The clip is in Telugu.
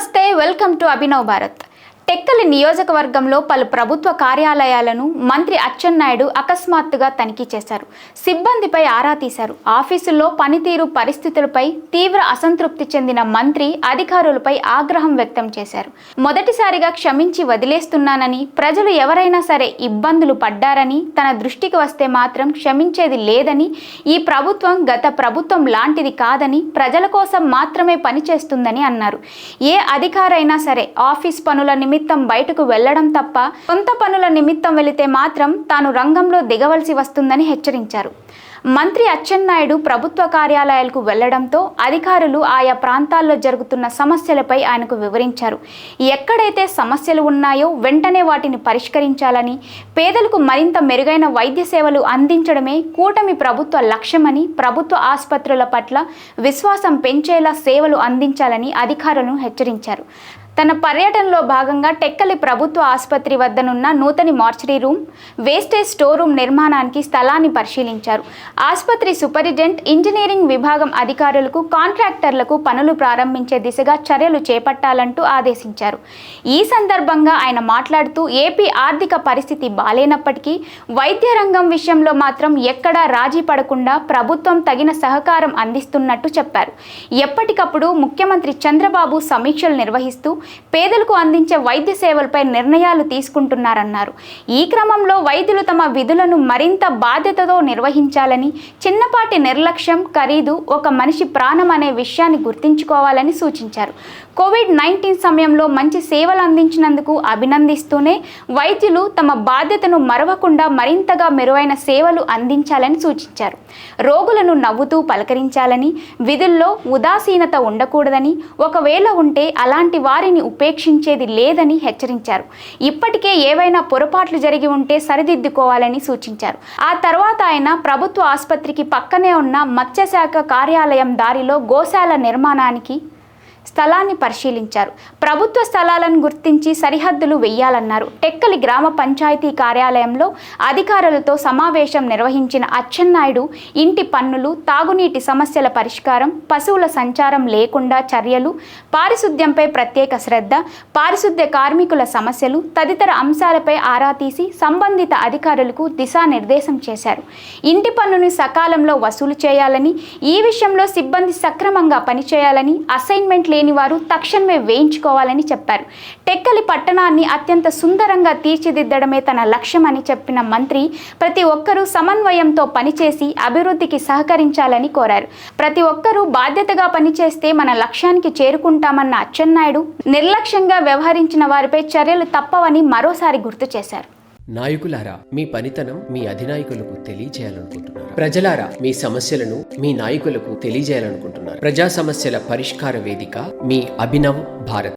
నమస్తే వెల్కమ్ టు అభినవ్ భారత్ టెక్కలి నియోజకవర్గంలో పలు ప్రభుత్వ కార్యాలయాలను మంత్రి అచ్చెన్నాయుడు అకస్మాత్తుగా తనిఖీ చేశారు. సిబ్బందిపై ఆరా తీశారు. ఆఫీసుల్లో పనితీరు పరిస్థితులపై తీవ్ర అసంతృప్తి చెందిన మంత్రి అధికారులపై ఆగ్రహం వ్యక్తం చేశారు. మొదటిసారిగా క్షమించి వదిలేస్తున్నానని ప్రజలు ఎవరైనా సరే ఇబ్బందులు పడ్డారని తన దృష్టికి వస్తే మాత్రం క్షమించేది లేదని ఈ ప్రభుత్వం గత ప్రభుత్వం లాంటిది కాదని ప్రజల కోసం మాత్రమే పనిచేస్తుందని అన్నారు. ఏ అధికారైనా సరే ఆఫీస్ పనుల నిమిత్తం నిమిత్తం బయటకు వెళ్ళడం తప్ప సొంత పనుల నిమిత్తం వెళితే మాత్రం తాను రంగంలో దిగవలసి వస్తుందని హెచ్చరించారు. మంత్రి అచ్చెన్నాయుడు ప్రభుత్వ కార్యాలయాలకు వెళ్ళడంతో అధికారులు ఆయా ప్రాంతాల్లో జరుగుతున్న సమస్యలపై ఆయనకు వివరించారు. ఎక్కడైతే సమస్యలు ఉన్నాయో వెంటనే వాటిని పరిష్కరించాలని పేదలకు మరింత మెరుగైన వైద్య సేవలు అందించడమే కూటమి ప్రభుత్వ లక్ష్యమని ప్రభుత్వ ఆసుపత్రుల పట్ల విశ్వాసం పెంచేలా సేవలు అందించాలని అధికారులను హెచ్చరించారు. తన పర్యటనలో భాగంగా టెక్కలి ప్రభుత్వ ఆసుపత్రి వద్దనున్న నూతని mortuary room wastage store room నిర్మాణానికి స్థలాన్ని పరిశీలించారు. ఆసుపత్రి సూపరింటెండెంట్ ఇంజనీరింగ్ విభాగం అధికారులకు కాంట్రాక్టర్లకు పనులు ప్రారంభించే దిశగా చర్యలు చేపట్టాలంటూ ఆదేశించారు. ఈ సందర్భంగా ఆయన మాట్లాడుతూ ఏపీ ఆర్థిక పరిస్థితి బాలేనప్పటికీ వైద్య రంగం విషయంలో మాత్రం ఎక్కడా రాజీ పడకుండా ప్రభుత్వం తగిన సహకారం అందిస్తున్నట్టు చెప్పారు. ఎప్పటికప్పుడు ముఖ్యమంత్రి చంద్రబాబు సమీక్షలు నిర్వహిస్తూ పేదలకు అందించే వైద్య సేవలపై నిర్ణయాలు తీసుకుంటున్నారన్నారు. ఈ క్రమంలో వైద్యులు తమ విధులను మరింత బాధ్యతతో నిర్వహించాలని చిన్నపాటి నిర్లక్ష్యం ఖరీదు ఒక మనిషి ప్రాణం అనే విషయాన్ని గుర్తుంచుకోవాలని సూచించారు. కోవిడ్ నైన్టీన్ సమయంలో మంచి సేవలు అందించినందుకు అభినందిస్తూనే వైద్యులు తమ బాధ్యతను మరవకుండా మరింతగా మెరుగైన సేవలు అందించాలని సూచించారు. రోగులను నవ్వుతూ పలకరించాలని విధుల్లో ఉదాసీనత ఉండకూడదని ఒకవేళ ఉంటే అలాంటి వారిని ఉపేక్షించేది లేదని హెచ్చరించారు. ఇప్పటికే ఏవైనా పొరపాట్లు జరిగి ఉంటే సరిదిద్దుకోవాలని సూచించారు. ఆ తర్వాత ఆయన ప్రభుత్వ ఆసుపత్రికి పక్కనే ఉన్న మత్స్యశాఖ కార్యాలయం దారిలో గోశాల నిర్మాణానికి స్థలాన్ని పరిశీలించారు. ప్రభుత్వ స్థలాలను గుర్తించి సరిహద్దులు వెయ్యాలన్నారు టెక్కలి గ్రామ పంచాయతీ కార్యాలయంలో అధికారులతో సమావేశం నిర్వహించిన అచ్చెన్నాయుడు ఇంటి పన్నులు తాగునీటి సమస్యల పరిష్కారం పశువుల సంచారం లేకుండా చర్యలు పారిశుద్ధ్యంపై ప్రత్యేక శ్రద్ధ పారిశుద్ధ్య కార్మికుల సమస్యలు తదితర అంశాలపై ఆరా తీసి సంబంధిత అధికారులకు దిశానిర్దేశం చేశారు. ఇంటి పన్నును సకాలంలో వసూలు చేయాలని ఈ విషయంలో సిబ్బంది సక్రమంగా పనిచేయాలని అసైన్మెంట్ లేని వారు తక్షణమే చేసుకోవాలని చెప్పారు. టెక్కలి పట్టణాన్ని అత్యంత సుందరంగా తీర్చిదిద్దడమే తన లక్ష్యమని చెప్పిన మంత్రి ప్రతి ఒక్కరూ సమన్వయంతో పనిచేసి అభివృద్ధికి సహకరించాలని కోరారు. ప్రతి ఒక్కరూ బాధ్యతగా పనిచేస్తే మన లక్ష్యానికి చేరుకుంటామన్న అచ్చెన్నాయుడు నిర్లక్ష్యంగా వ్యవహరించిన వారిపై చర్యలు తప్పవని మరోసారి గుర్తు చేశారు. నాయకులారా మీ పనితనం మీ అధినాయకులకు తెలియజేయాలనుకుంటున్నారు? ప్రజలారా మీ సమస్యలను మీ నాయకులకు తెలియజేయాలనుకుంటున్నారు? ప్రజా సమస్యల పరిష్కార వేదిక మీ అభినవ్ భారత్.